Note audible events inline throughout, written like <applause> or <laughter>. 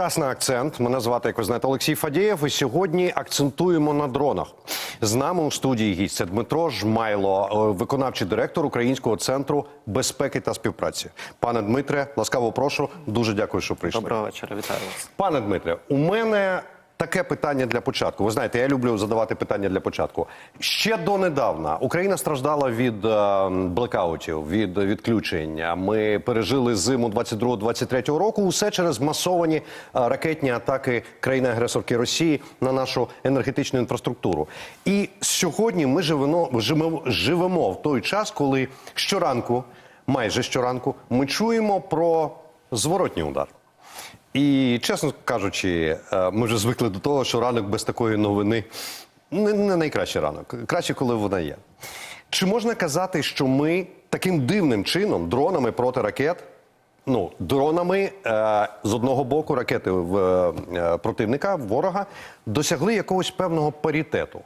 Час на акцент. Мене звати, як ви знаєте, Олексій Фадієв. І сьогодні акцентуємо на дронах. З нами у студії гість Дмитро Жмайло, е, виконавчий директор Українського центру безпеки та співпраці. Пане Дмитре, ласкаво прошу. Дуже дякую, що прийшли. Доброго вечора, вітаю вас. Пане Дмитре, у мене таке питання для початку. Ви знаєте, я люблю задавати питання для початку. Ще донедавна Україна страждала від е, блекаутів, від відключень. Ми пережили зиму 22-23 року. Усе через масовані е, ракетні атаки країни-агресорки Росії на нашу енергетичну інфраструктуру. І сьогодні ми живемо, живемо, живемо в той час, коли щоранку, майже щоранку, ми чуємо про зворотній удар. І чесно кажучи, е, ми вже звикли до того, що ранок без такої новини не, не найкращий ранок. Краще, коли вона є. Чи можна казати, що ми таким дивним чином, дронами проти ракет, ну, дронами е, з одного боку ракети в е, противника, ворога, досягли якогось певного паритету?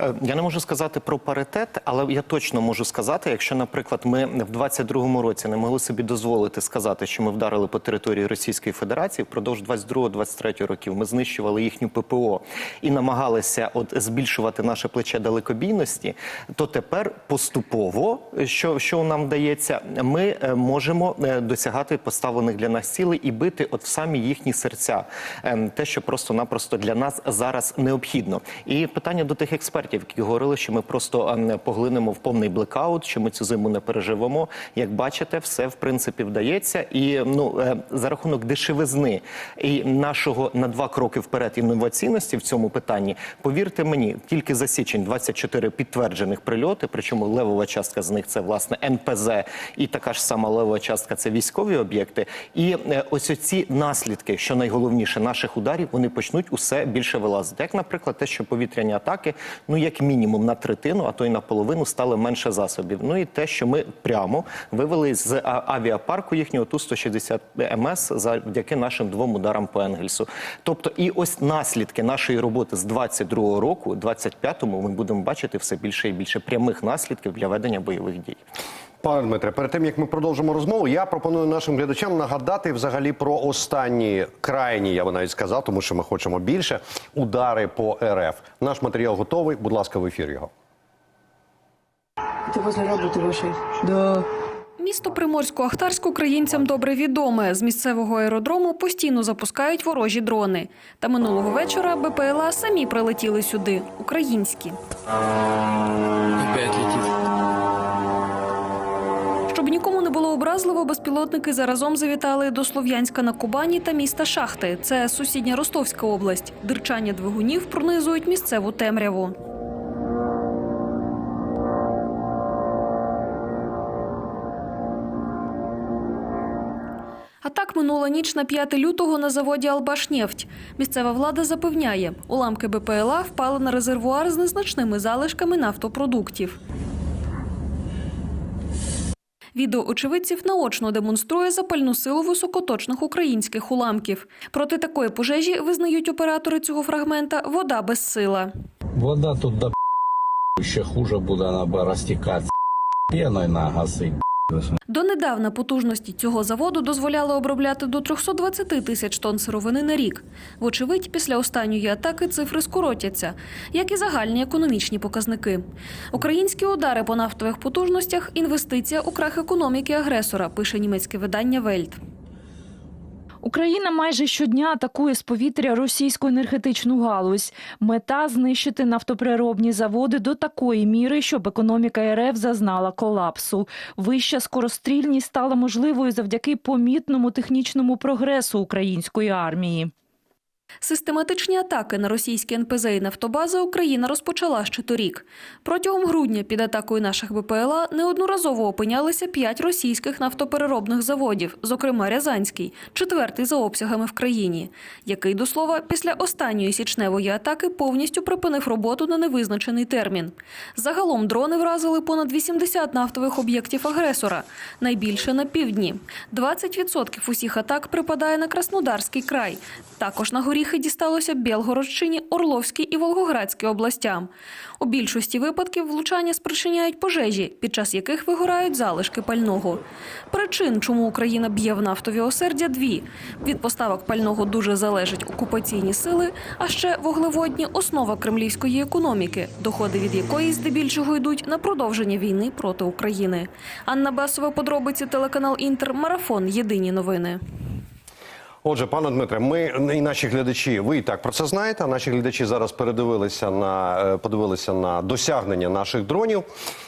Е, Я не можу сказати про паритет, але я точно можу сказати, якщо, наприклад, ми в 22-му році не могли собі дозволити сказати, що ми вдарили по території Російської Федерації, впродовж 22-23 років ми знищували їхню ППО і намагалися от збільшувати наше плече далекобійності, то тепер поступово, що, що нам вдається, ми е, можемо е, досягати поставлених для нас цілей і бити от в самі їхні серця, Ем, те, що просто-напросто для нас зараз необхідно. І питання до тих експертів, які говорили, що ми просто ем, поглинемо в повний блекаут, що ми цю зиму не переживемо. Як бачите, все в принципі вдається. І ну е, за рахунок дешевизни і нашого на два кроки вперед інноваційності в цьому питанні, повірте мені, тільки за січень 24 підтверджених прильоти, причому левова частка з них це власне НПЗ, і така ж сама левова частка це військові об'єкти. І е, ось оці наслідки, що найголовніше, наших ударів, вони почнуть усе більше вилазити. Як, наприклад, те, що повітряні атаки, ну як мінімум на третину, а то й на половину стали менше засобів. Ну і те, що ми прямо вивели з авіапарку їхнього ту 160 МС завдяки нашим двом ударам по Енгельсу. Тобто, і ось наслідки нашої роботи з 22-го року, 25-му, ми будемо бачити все більше і більше прямих наслідків для ведення бойових дій. Пане Дмитре, перед тим як ми продовжимо розмову, я пропоную нашим глядачам нагадати взагалі про останні крайні, я би навіть сказав, тому що ми хочемо більше удари по РФ. Наш матеріал готовий. Будь ласка, в ефір його. Ты возле работы вашей? Да. Місто Приморсько-Ахтарськ українцям добре відоме. З місцевого аеродрому постійно запускають ворожі дрони. Та минулого вечора БПЛА самі прилетіли сюди, українські. Опять летит. Було образливо, безпілотники заразом завітали до Слов'янська на Кубані та міста Шахти. Це сусідня Ростовська область. Дирчання двигунів пронизують місцеву темряву. А так минула ніч на 5 лютого на заводі «Албашнефть». Місцева влада запевняє, уламки БПЛА впали на резервуар з незначними залишками нафтопродуктів. Відео очевидців наочно демонструє запальну силу високоточних українських уламків. Проти такої пожежі визнають оператори цього фрагмента вода безсила. Вода тут до ще хуже буде, вона розтікатися піною на гасить. Донедавна потужності цього заводу дозволяли обробляти до 320 тисяч тонн сировини на рік. Вочевидь, після останньої атаки цифри скоротяться, як і загальні економічні показники. Українські удари по нафтових потужностях інвестиція у крах економіки агресора, пише німецьке видання Вельт. Україна майже щодня атакує з повітря російську енергетичну галузь. Мета знищити нафтоприробні заводи до такої міри, щоб економіка РФ зазнала колапсу. Вища скорострільність стала можливою завдяки помітному технічному прогресу української армії. Систематичні атаки на російські НПЗ і нафтобази Україна розпочала ще торік. Протягом грудня під атакою наших БПЛА неодноразово опинялися п'ять російських нафтопереробних заводів, зокрема Рязанський, четвертий за обсягами в країні, який, до слова, після останньої січневої атаки повністю припинив роботу на невизначений термін. Загалом дрони вразили понад 80 нафтових об'єктів агресора, найбільше на півдні. 20% усіх атак припадає на Краснодарський край, також на горі поміхи дісталося Білгородщині, Орловській і Волгоградській областям. У більшості випадків влучання спричиняють пожежі, під час яких вигорають залишки пального. Причин, чому Україна б'є в нафтові осердя, дві: від поставок пального дуже залежать окупаційні сили, а ще вуглеводні основа кремлівської економіки, доходи від якої здебільшого йдуть на продовження війни проти України. Анна Басова, подробиці телеканал Інтер, марафон. Єдині новини. Отже, пане Дмитре, ми і наші глядачі, ви і так про це знаєте. А наші глядачі зараз передивилися на е, подивилися на досягнення наших дронів.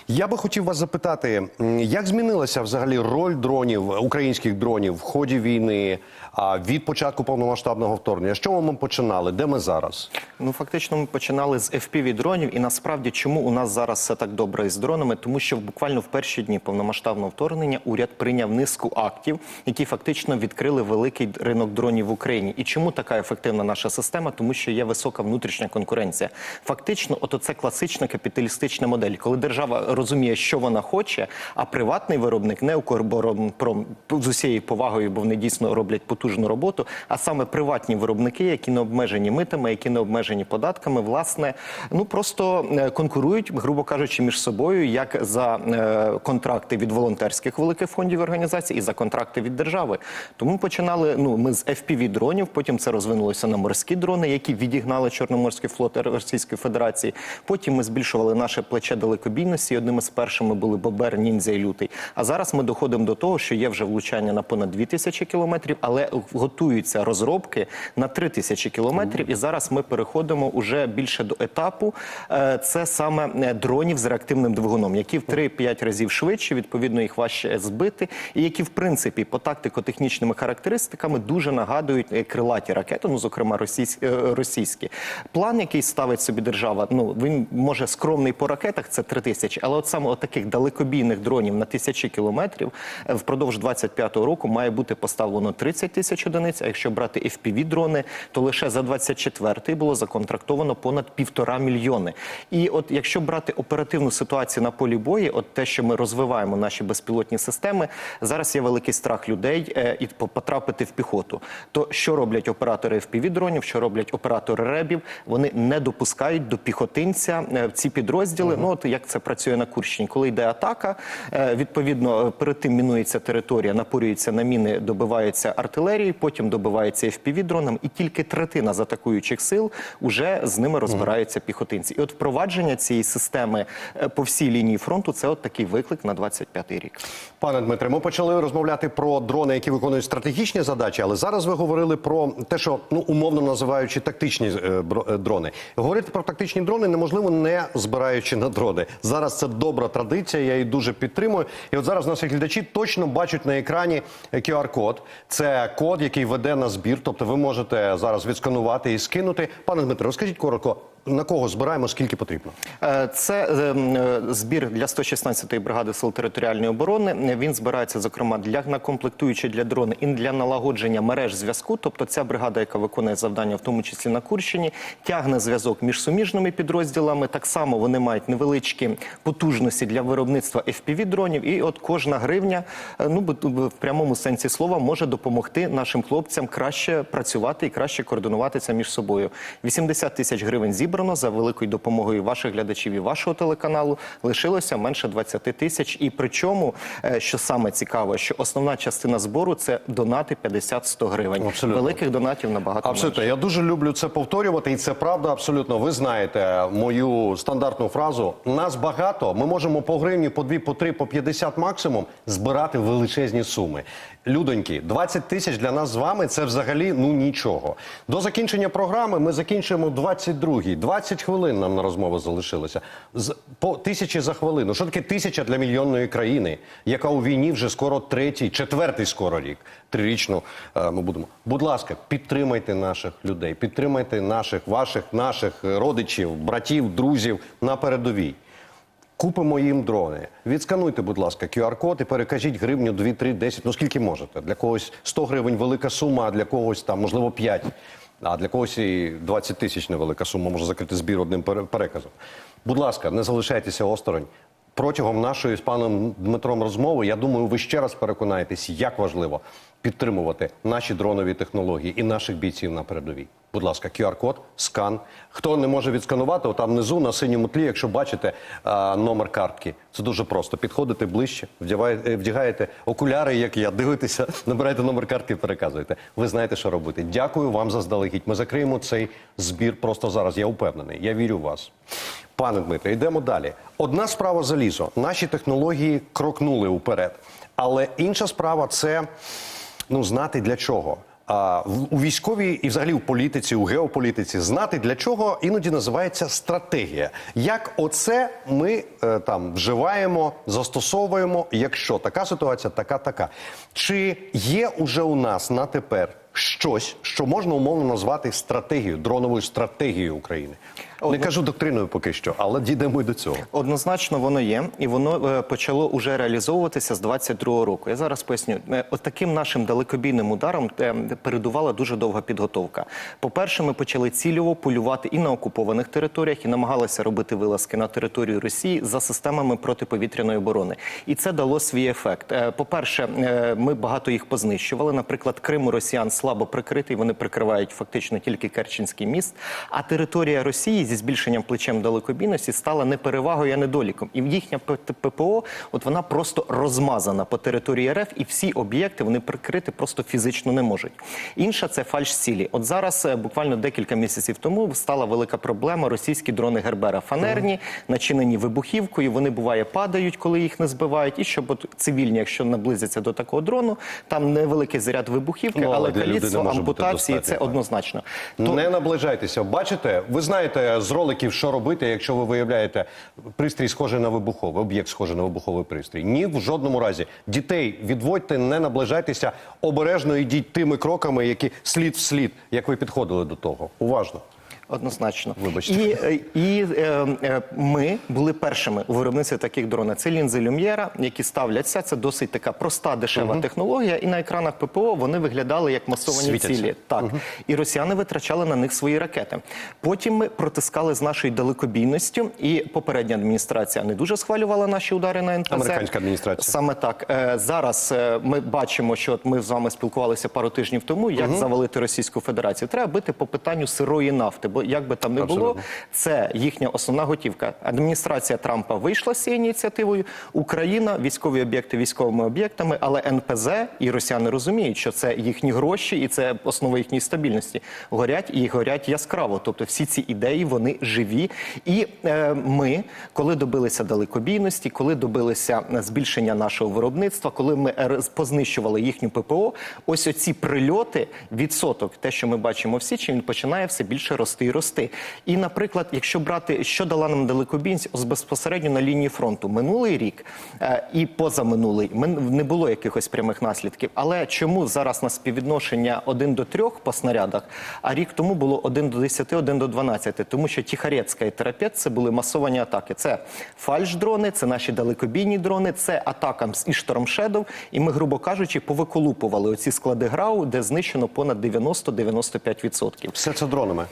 Я би хотів вас запитати, як змінилася взагалі роль дронів, українських дронів в ході війни а, від початку повномасштабного вторгнення? З чого ми починали? Де ми зараз? Ну фактично, ми починали з fpv дронів, і насправді чому у нас зараз все так добре із дронами? Тому що буквально в перші дні повномасштабного вторгнення уряд прийняв низку актів, які фактично відкрили великий ринок дронів в Україні. І чому така ефективна наша система? Тому що є висока внутрішня конкуренція. Фактично, ото це класична капіталістична модель, коли держава розуміє, що вона хоче, а приватний виробник не Укрборонпром з усією повагою, бо вони дійсно роблять потужну роботу. А саме приватні виробники, які не обмежені митами, які не обмежені податками, власне, ну просто е, конкурують, грубо кажучи, між собою, як за е, контракти від волонтерських великих фондів організацій і за контракти від держави. Тому починали ну ми з fpv дронів, потім це розвинулося на морські дрони, які відігнали Чорноморський флот Російської Федерації. Потім ми збільшували наше плече далекобійності. Одними з першими були Бобер, Ніндзя і Лютий. А зараз ми доходимо до того, що є вже влучання на понад 2000 кілометрів, але готуються розробки на 3000 кілометрів. І зараз ми переходимо уже більше до етапу. е, Це саме е, дронів з реактивним двигуном, які в 3-5 разів швидше, відповідно їх важче збити, і які в принципі по тактико-технічними характеристиками дуже нагадують е, крилаті ракети, ну зокрема російські. План, який ставить собі держава, ну він може скромний по ракетах, це 3 тисячі, але от саме от таких далекобійних дронів на тисячі кілометрів впродовж 25-го року має бути поставлено 30 тисяч одиниць. А якщо брати fpv дрони, то лише за 24-й було законтрактовано понад півтора мільйони. І от якщо брати оперативну ситуацію на полі бою, от те, що ми розвиваємо наші безпілотні системи, зараз є великий страх людей е, і по- потрапити в піхоту. То що роблять оператори fpv дронів, що роблять оператори ребів? Вони не допускають до піхотинця е, ці підрозділи. Ну от як це працює на Курщині, коли йде атака, е, відповідно е, перед тим мінується територія, напорюється на міни, добивається артилерією, потім добивається fpv дроном, і тільки третина з атакуючих сил уже з ними розбираються піхотинці. І от впровадження цієї системи е, по всій лінії фронту це от такий виклик на 25-й рік. Пане Дмитре, ми почали розмовляти про дрони, які виконують стратегічні задачі, але зараз ви говорили про те, що ну умовно називаючи тактичні е, е, дрони. Говорити про тактичні дрони неможливо не збираючи на дрони. Зараз це добра традиція, я її дуже підтримую. І от зараз наші глядачі точно бачать на екрані QR-код. Це код, який веде на збір. Тобто ви можете зараз відсканувати і скинути. Пане Дмитро, розкажіть коротко, на кого збираємо, скільки потрібно. Е, Це е, м, е, збір для 116-ї бригади сил територіальної оборони. Він збирається зокрема для на комплектуючі для дрони і для налагодження мереж зв'язку. Тобто, ця бригада, яка виконує завдання, в тому числі на Курщині, тягне зв'язок між суміжними підрозділами. Так само вони мають невеличкі потужності для виробництва fpv дронів. І от кожна гривня, е, ну в прямому сенсі слова, може допомогти нашим хлопцям краще працювати і краще координуватися між собою. 80 тисяч гривень зібрано за великою допомогою ваших глядачів і вашого телеканалу. Лишилося менше 20 тисяч. І причому, е, що саме цікаво, що основна частина збору це донати 50-100 гривень. Абсолютно. Великих донатів набагато Абсолютно, менше. я дуже люблю це повторювати, і це правда. Абсолютно, ви знаєте мою стандартну фразу. Нас багато. Ми можемо по гривні, по дві, по три, по 50 максимум збирати величезні суми. Людоньки, 20 тисяч для нас з вами це взагалі ну нічого. До закінчення програми ми закінчуємо 22-й. 20 хвилин нам на розмову залишилося. З по тисячі за хвилину. Що таке тисяча для мільйонної країни, яка у війні вже скоро третій, четвертий скоро рік. Трирічну е, ми будемо. Будь ласка, підтримайте наших людей, підтримайте наших, ваших, наших е, родичів, братів, друзів на передовій. Купимо їм дрони. Відскануйте, будь ласка, QR-код і перекажіть гривню 2, 3, 10, ну скільки можете. Для когось 100 гривень велика сума, а для когось там, можливо, 5. А для когось і 20 тисяч невелика сума може закрити збір одним переказом. Будь ласка, не залишайтеся осторонь. Протягом нашої з паном Дмитром розмови, я думаю, ви ще раз переконаєтесь, як важливо підтримувати наші дронові технології і наших бійців на передовій. Будь ласка, QR-код, скан. Хто не може відсканувати, там внизу на синьому тлі, якщо бачите номер картки. Це дуже просто. Підходите ближче, вдягаєте, вдягаєте окуляри, як я, дивитеся, <laughs> набираєте номер картки і переказуєте. Ви знаєте, що робити. Дякую вам заздалегідь. Ми закриємо цей збір просто зараз. Я впевнений. Я вірю в вас. Пане Дмитре, йдемо далі. Одна справа залізо. Наші технології крокнули уперед. Але інша справа це ну знати для чого. А у військовій і взагалі в політиці, у геополітиці знати для чого іноді називається стратегія. Як оце ми е, там вживаємо, застосовуємо, якщо така ситуація, така, така. Чи є уже у нас на тепер щось, що можна умовно назвати стратегією, дроновою стратегією України? Не кажу доктриною поки що, але дійдемо й до цього. Однозначно воно є, і воно е, почало уже реалізовуватися з 22-го року. Я зараз поясню. Е, От таким нашим далекобійним ударом е, передувала дуже довга підготовка. По-перше, ми почали цільово полювати і на окупованих територіях, і намагалися робити вилазки на територію Росії за системами протиповітряної оборони. І це дало свій ефект. Е, По-перше, е, ми багато їх познищували. Наприклад, Крим у росіян слабо прикритий. Вони прикривають фактично тільки Керченський міст. А територія Росії зі збільшенням плечем далекобійності стала не перевагою, а недоліком. І їхня ППО, от вона просто розмазана по території РФ, і всі об'єкти вони прикрити просто фізично не можуть. Інша це фальш цілі. От зараз е, буквально декілька місяців тому стала велика проблема. Російські дрони Гербера фанерні, начинені вибухівкою. Вони буває падають, коли їх не збивають. І щоб от цивільні, якщо наблизяться до такого дрону, там невеликий заряд вибухівки, Ну, але але для людини може ампутації бути це однозначно. однозначно. Не наближайтеся. Бачите, ви знаєте з роликів, що робити, якщо ви виявляєте пристрій схожий на вибуховий, об'єкт схожий на вибуховий пристрій. Ні, в жодному разі. Дітей відводьте, не наближайтеся. Обережно йдіть тими кроками, які слід в слід, як ви підходили до того. Уважно. Однозначно. Вибачте. І, е, і е, е, ми були першими у виробництві таких дронів. Це лінзи Люм'єра, які ставляться. Це досить така проста, дешева технологія. І на екранах ППО вони виглядали як масовані Світяться. цілі. Так. І росіяни витрачали на них свої ракети. Потім ми протискали з нашою далекобійністю, і попередня адміністрація не дуже схвалювала наші удари на НПЗ. Американська адміністрація. Саме так Е, зараз е, ми бачимо, що от ми з вами спілкувалися пару тижнів тому. Як завалити Російську Федерацію? Треба бити по питанню сирої нафти, бо як би там не було, це їхня основна готівка. Адміністрація Трампа вийшла з цією ініціативою. Україна, військові об'єкти військовими об'єктами, але НПЗ і росіяни розуміють, що це їхні гроші і це основа їхньої стабільності. Горять і горять яскраво. Тобто всі ці ідеї вони живі. І е, ми, коли добилися далекобійності, коли добилися е, збільшення нашого виробництва, коли ми е, познищували їхню ППО, ось оці прильоти, відсоток, те, що ми бачимо в січні, він починає все більше рости і рости. І, наприклад, якщо брати, що дала нам далекобійність безпосередньо на лінії фронту, минулий рік е, і позаминулий, ми не було якихось прямих наслідків. Але чому зараз на співвідношення 1 до 3 по снарядах, а рік тому було 1 до 10, 1 до 12? Тому що Тіхарецька і Терапет це були масовані атаки. Це фальш-дрони, це наші далекобійні дрони, це атака з і Shadow. І ми, грубо кажучи, повиколупували оці склади ГРАУ, де знищено понад 90-95%. Все це дронами.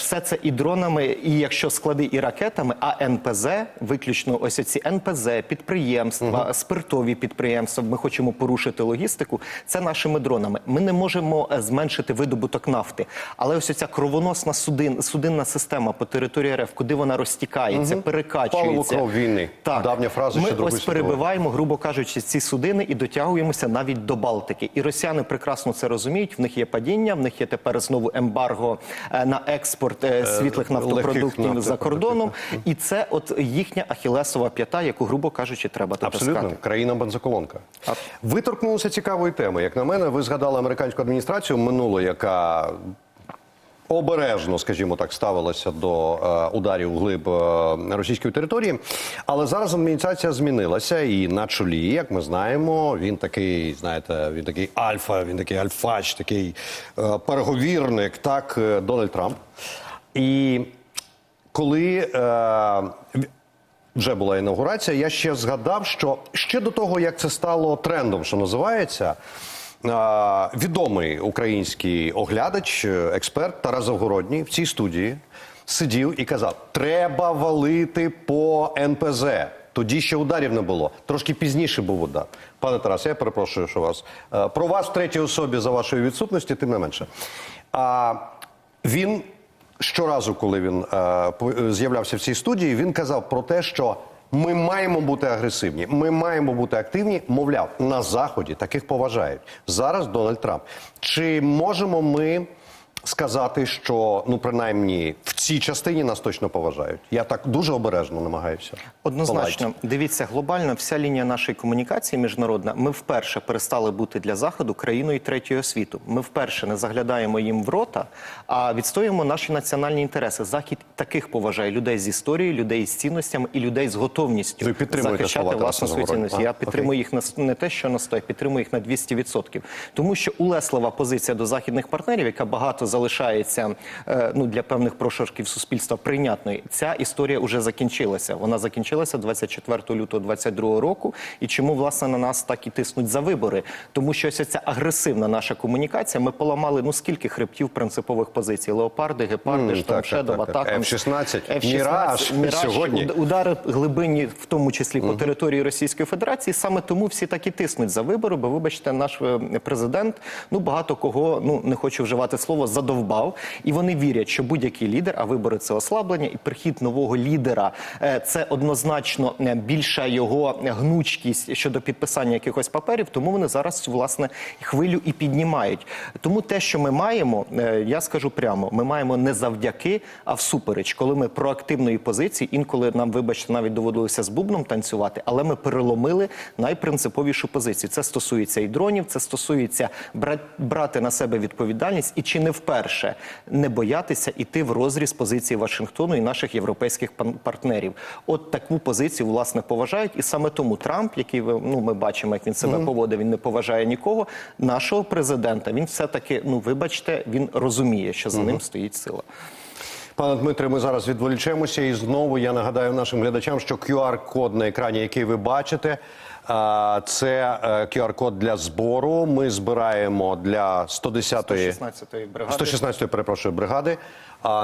Все це і дронами, і якщо склади і ракетами, а НПЗ, виключно ось ці НПЗ, підприємства, спиртові підприємства. Ми хочемо порушити логістику. Це нашими дронами. Ми не можемо е, зменшити видобуток нафти, але ось ця кровоносна судин, судинна система по території РФ, куди вона розтікається, перекачується. Паливо кров війни. Так, Давня фраза ми ще ось перебиваємо, грубо кажучи, ці судини і дотягуємося навіть до Балтики. І росіяни прекрасно це розуміють. В них є падіння, в них є тепер знову ембарго е, на експорт е, світлих нафтопродуктів за кордоном. І це от їхня ахілесова п'ята, яку, грубо кажучи, треба дотискати. Абсолютно, країна бензоколонка. Ви торкнулися цікавої теми. Як на мене, ви згадали американську адміністрацію минулу, яка обережно, скажімо так, ставилася до е, ударів глиб е, російської території. Але зараз адміністрація змінилася, і на чолі, як ми знаємо, він такий, знаєте, він такий альфа, він такий альфач, такий е, переговірник, так, Дональд Трамп. І коли е, вже була інаугурація, я ще згадав, що ще до того, як це стало трендом, що називається, відомий український оглядач, е, експерт Тарас Завгородній в цій студії сидів і казав: треба валити по НПЗ. Тоді ще ударів не було. Трошки пізніше був удар. Пане Тарас, я перепрошую, що вас е, про вас в третій особі за вашої відсутності, тим не менше. А він щоразу, коли він е, з'являвся в цій студії, він казав про те, що ми маємо бути агресивні, ми маємо бути активні. Мовляв, на заході таких поважають. Зараз Дональд Трамп. Чи можемо ми сказати, що ну принаймні в цій частині нас точно поважають? Я так дуже обережно намагаюся. Однозначно, дивіться, глобально вся лінія нашої комунікації міжнародна. Ми вперше перестали бути для заходу країною третього світу. Ми вперше не заглядаємо їм в рота, а відстоюємо наші національні інтереси. Захід таких поважає людей з історією, людей з цінностями і людей з готовністю Ви підтримуєте захищати власну свою цінність. Я підтримую їх на не те, що на 100, я підтримую їх на 200%. Тому що улеслива позиція до західних партнерів, яка багато залишається е, ну для певних прошарків суспільства прийнятною. Ця історія вже закінчилася. Вона закінчилася 24 лютого 22 року. І чому власне на нас так і тиснуть за вибори? Тому що ось ця агресивна наша комунікація. Ми поламали ну скільки хребтів принципових позицій: леопарди, гепарди, штурм так, так, так, так. атакам. F-16, «Міраж» <laughs> сьогодні. удари глибинні, в тому числі по території Російської Федерації. Саме тому всі так і тиснуть за вибори. Бо, вибачте, наш е, президент ну багато кого ну не хочу вживати слово задовбав, і вони вірять, що будь-який лідер, а вибори це ослаблення, і прихід нового лідера е, це однозначно е, більша його гнучкість щодо підписання якихось паперів. Тому вони зараз власне хвилю і піднімають. Тому те, що ми маємо, е, я скажу прямо, ми маємо не завдяки, а всупереч, коли ми проактивної позиції, інколи нам, вибачте, навіть доводилося з бубном танцювати, але ми переломили найпринциповішу позицію. Це стосується і дронів, це стосується бра- брати на себе відповідальність і чи не вперше не боятися іти в розріз позиції Вашингтону і наших європейських партнерів. От таку позицію власне поважають, і саме тому Трамп, який ви ну ми бачимо, як він себе поводив, він не поважає нікого. Нашого президента він все таки, ну вибачте, він розуміє, що за ним стоїть сила. Пане Дмитре, ми зараз відволічемося і знову я нагадаю нашим глядачам, що QR-код на екрані, який ви бачите, це е, QR-код для збору. Ми збираємо для 110-ї 116-ї бригади 116-ї, перепрошую, бригади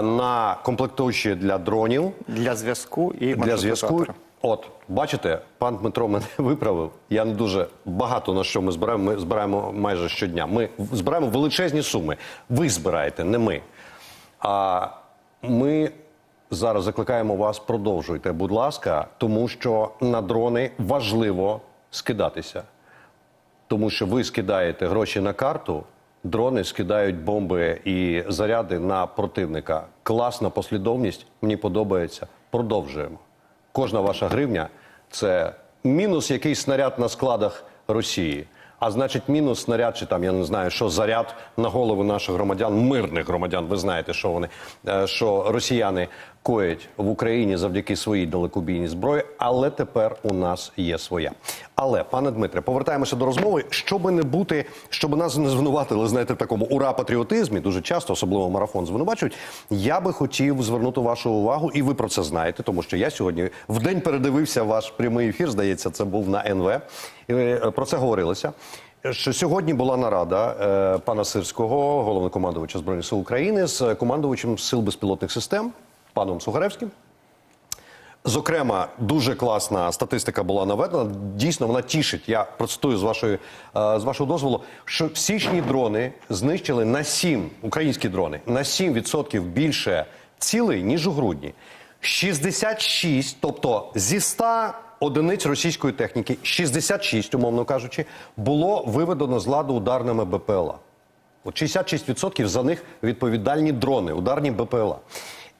на комплектуючі для дронів для зв'язку і для зв'язку. От, бачите, пан Дмитро мене <laughs> виправив. Я не дуже багато на що ми збираємо. Ми збираємо майже щодня. Ми збираємо величезні суми. Ви збираєте, не ми. А ми зараз закликаємо вас, продовжуйте, будь ласка, тому що на дрони важливо скидатися. Тому що ви скидаєте гроші на карту, дрони скидають бомби і заряди на противника. Класна послідовність, мені подобається. Продовжуємо. Кожна ваша гривня це мінус якийсь снаряд на складах Росії. А значить, мінус снаряд, чи там я не знаю, що заряд на голови наших громадян, мирних громадян. Ви знаєте, що вони е, що росіяни коять в Україні завдяки своїй далекобійній зброї, але тепер у нас є своя. Але, пане Дмитре, повертаємося до розмови. Щоби не бути, щоб нас не звинуватили, знаєте, в такому ура патріотизмі, дуже часто, особливо марафон, звинувачують. Я би хотів звернути вашу увагу, і ви про це знаєте, тому що я сьогодні в день передивився ваш прямий ефір. Здається, це був на НВ. Е, про це говорилося. Що сьогодні була нарада е, пана Сирського, головнокомандувача збройних сил України, з командувачем сил безпілотних систем паном Сухаревським. Зокрема, дуже класна статистика була наведена. Дійсно, вона тішить. Я процитую з вашої е, з вашого дозволу, що січні дрони знищили на 7, українські дрони на 7% більше цілей ніж у грудні. 66, тобто зі 100 одиниць російської техніки, 66, умовно кажучи, було виведено з ладу ударними БПЛА. От 66% за них відповідальні дрони, ударні БПЛА.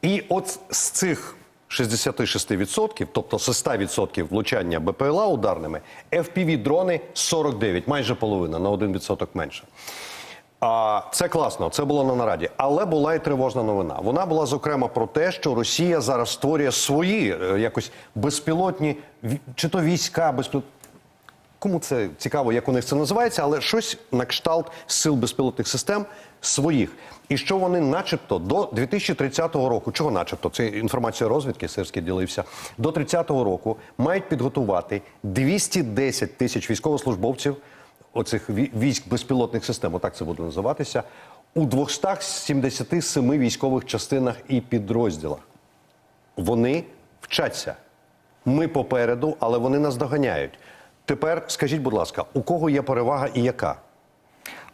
І от з цих 66%, тобто з 100% влучання БПЛА ударними, FPV-дрони 49, майже половина, на 1% менше. А це класно, це було на нараді. Але була і тривожна новина. Вона була зокрема про те, що Росія зараз створює свої е, якось безпілотні чи то війська безпілотні. Кому це цікаво, як у них це називається, але щось на кшталт сил безпілотних систем своїх. І що вони, начебто, до 2030 року, чого начебто, це інформація розвідки, Сирський ділився, до 30-го року мають підготувати 210 тисяч військовослужбовців оцих військ безпілотних систем, отак це буде називатися, у 277 військових частинах і підрозділах. Вони вчаться. Ми попереду, але вони нас доганяють. Тепер скажіть, будь ласка, у кого є перевага і яка?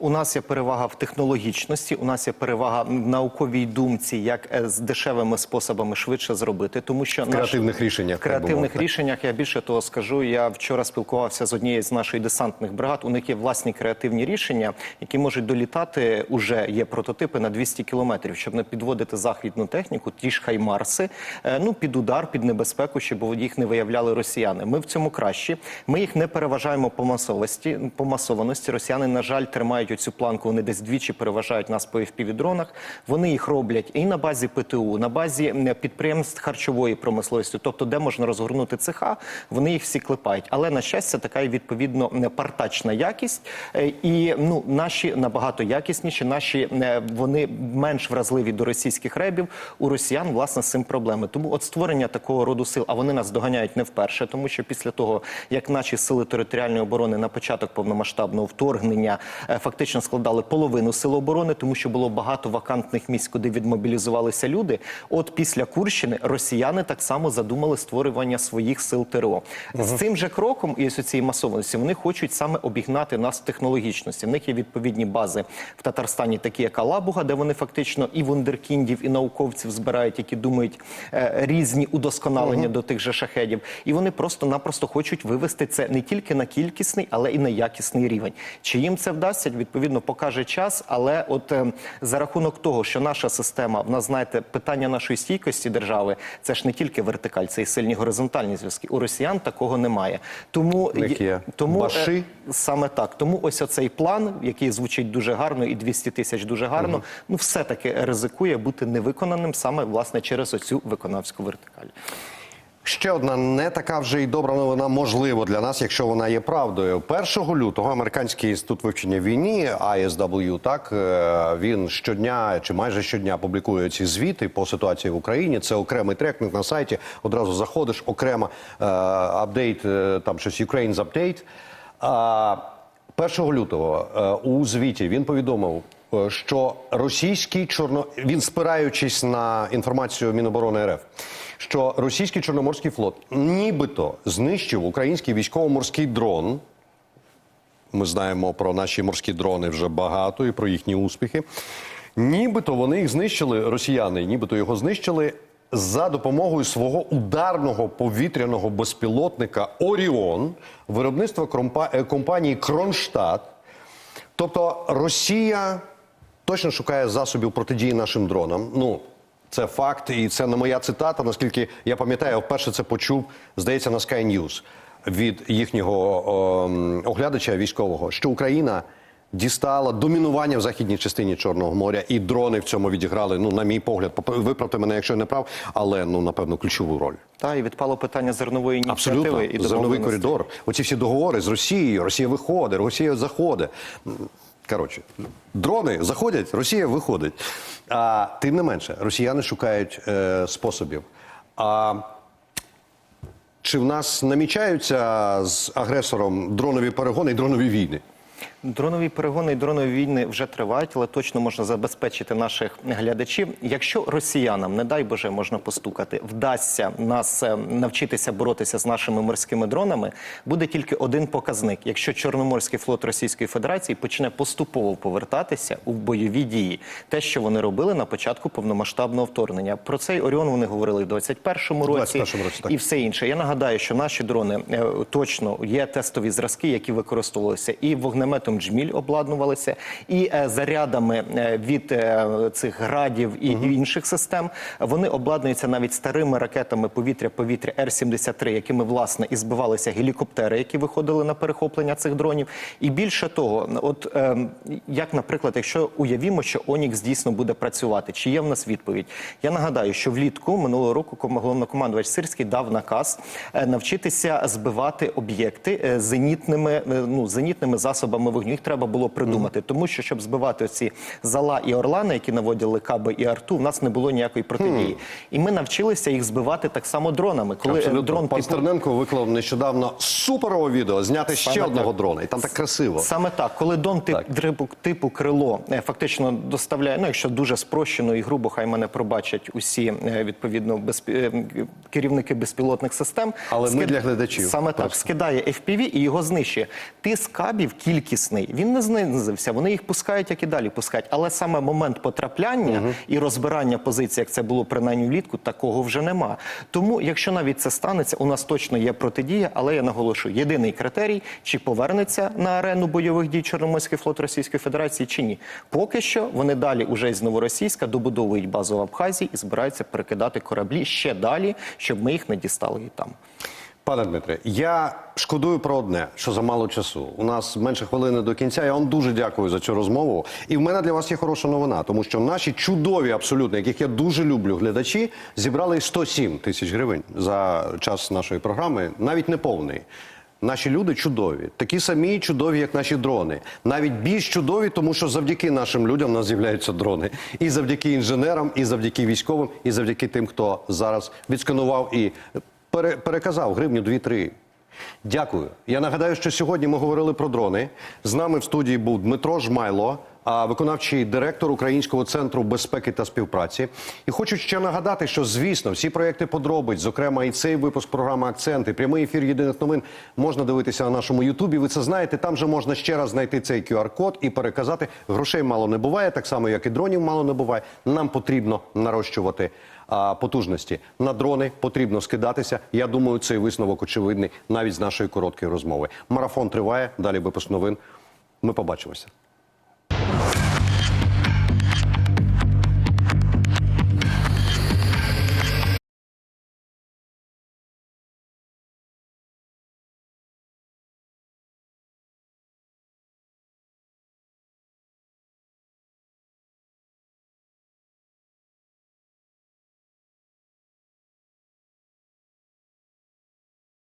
У нас є перевага в технологічності, у нас є перевага в науковій думці, як е, з дешевими способами швидше зробити, тому що В креативних рішеннях, в креативних рішеннях я більше того скажу. Я вчора спілкувався з однією з наших десантних бригад. У них є власні креативні рішення, які можуть долітати. Уже є прототипи на 200 кілометрів, щоб не підводити західну техніку, ті ж хаймарси, е, ну під удар, під небезпеку, щоб їх не виявляли росіяни. Ми в цьому кращі. Ми їх не переважаємо по масовості. По масованості росіяни, на жаль, тримають оцю планку. Вони десь двічі переважають нас по FPV-дронах. Вони їх роблять і на базі ПТУ, на базі підприємств харчової промисловості, тобто де можна розгорнути цеха, вони їх всі клепають. Але на щастя, така і відповідно партачна якість. Е, І ну наші набагато якісніші. Наші е, вони менш вразливі до російських ребів. У росіян власне з цим проблеми. Тому от створення такого роду сил, а вони нас доганяють не вперше, тому що після того як наші сили територіальної оборони на початок повномасштабного вторгнення е, фактично складали половину сил оборони, тому що було багато вакантних місць, куди відмобілізувалися люди. От після Курщини росіяни так само задумали створювання своїх сил ТРО. З цим же кроком і з цієї масованості вони хочуть саме обігнати нас в технологічності. В них є відповідні бази в Татарстані, такі як Алабуга, де вони фактично і вундеркіндів, і науковців збирають, які думають е, різні удосконалення до тих же шахедів. І вони просто-напросто хочуть вивести це не тільки на кількісний, але і на якісний рівень. Чи їм це вдасться, відповідно покаже час. Але от е, за рахунок того, що наша система, в нас знаєте, питання нашої стійкості держави, це ж не тільки вертикаль, це і сильні горизонтальні зв'язки. У росіян такого немає. Тому є тому е, баши. Саме так. Тому ось оцей план, який звучить дуже гарно, і 200 тисяч дуже гарно, ну все-таки ризикує бути невиконаним саме власне через оцю виконавську вертикаль. Ще одна не така вже й добра новина, можливо, для нас, якщо вона є правдою. 1 лютого американський інститут вивчення війни ISW, так е, він щодня чи майже щодня публікує ці звіти по ситуації в Україні. Це окремий трекінг на сайті. Одразу заходиш, окремо е, апдейт, е, там щось Ukraine's Update. А 1 лютого у звіті він повідомив, що російський чорно він спираючись на інформацію Міноборони РФ, що російський чорноморський флот нібито знищив український військово-морський дрон. Ми знаємо про наші морські дрони вже багато і про їхні успіхи. Нібито вони їх знищили, росіяни, нібито його знищили за допомогою свого ударного повітряного безпілотника Оріон, виробництва е, компанії Кронштадт. Тобто Росія точно шукає засобів протидії нашим дронам. Ну, це факт, і це не моя цитата. Наскільки я пам'ятаю, вперше це почув, здається, на Sky News від їхнього ем, оглядача військового, що Україна дістала домінування в західній частині Чорного моря, і дрони в цьому відіграли, ну, на мій погляд, виправте мене, якщо я не прав, але ну напевно ключову роль. Та і відпало питання зернової ініціативи Абсолютно і зерновий коридор. Оці всі договори з Росією. Росія виходить, Росія заходить. Коротше, дрони заходять, Росія виходить. А тим не менше, росіяни шукають е, способів. А чи в нас намічаються з агресором дронові перегони і дронові війни? Дронові перегони і дронові війни вже тривають, але точно можна забезпечити наших глядачів. Якщо росіянам, не дай Боже, можна постукати, вдасться нас е, навчитися боротися з нашими морськими дронами, буде тільки один показник. Якщо Чорноморський флот Російської Федерації почне поступово повертатися у бойові дії, те, що вони робили на початку повномасштабного вторгнення. Про цей Оріон вони говорили в 21-му році, 21-му році, так. і все інше. Я нагадаю, що наші дрони е, точно є тестові зразки, які використовувалися і вогнеметом джміль обладнувалися, і е, зарядами е, від е, цих градів і інших систем. Вони обладнуються навіть старими ракетами повітря-повітря Р-73, якими власне і збивалися гелікоптери, які виходили на перехоплення цих дронів. І більше того, от е, як, наприклад, якщо уявімо, що Онікс дійсно буде працювати, чи є в нас відповідь? Я нагадаю, що влітку минулого року ком- головнокомандувач Сирський дав наказ навчитися збивати об'єкти зенітними, ну, зенітними засобами вогню. Вогню. Їх треба було придумати, тому що щоб збивати ці зала і орлани, які наводили каби і арту, в нас не було ніякої протидії. І ми навчилися їх збивати так само дронами. Коли Абсолютно. дрон Пан типу, Стерненко виклав нещодавно суперове відео, зняти ще Саме одного так. дрона, і там так красиво. Саме так, коли дон тип, типу, типу крило е, фактично доставляє, ну якщо дуже спрощено і грубо, хай мене пробачать усі е, відповідно безпі... е, керівники безпілотних систем. Але ми для глядачів. саме так скидає FPV і його знищує. Тиск кабів кількісний, він не знизився. Вони їх пускають, як і далі пускають. Але саме момент потрапляння і розбирання позицій, як це було принаймні влітку, такого вже нема. Тому, якщо навіть це станеться, у нас точно є протидія, але я наголошую, єдиний критерій, чи повернеться на арену бойових дій Чорноморський флот Російської Федерації, чи ні. Поки що вони далі уже із Новоросійська добудовують базу в Абхазії і збираються перекидати кораблі ще далі, щоб ми їх не дістали і там. Пане Дмитре, я шкодую про одне, що за мало часу. У нас менше хвилини до кінця. Я вам дуже дякую за цю розмову. І в мене для вас є хороша новина, тому що наші чудові, абсолютно, яких я дуже люблю, глядачі, зібрали 107 тисяч гривень за час нашої програми, навіть не повний. Наші люди чудові, такі самі чудові, як наші дрони. Навіть більш чудові, тому що завдяки нашим людям у нас з'являються дрони. І завдяки інженерам, і завдяки військовим, і завдяки тим, хто зараз відсканував і пере- переказав гривню 2-3. Дякую. Я нагадаю, що сьогодні ми говорили про дрони. З нами в студії був Дмитро Жмайло, виконавчий директор Українського центру безпеки та співпраці. І хочу ще нагадати, що звісно всі проекти подробиць, зокрема і цей випуск програми Акценти, прямий ефір єдиних новин можна дивитися на нашому Ютубі. Ви це знаєте. Там же можна ще раз знайти цей QR-код і переказати. Грошей мало не буває, так само як і дронів мало не буває. Нам потрібно нарощувати потужності. На дрони потрібно скидатися. Я думаю, цей висновок очевидний навіть з нашої короткої розмови. Марафон триває. Далі випуск новин. Ми побачимося.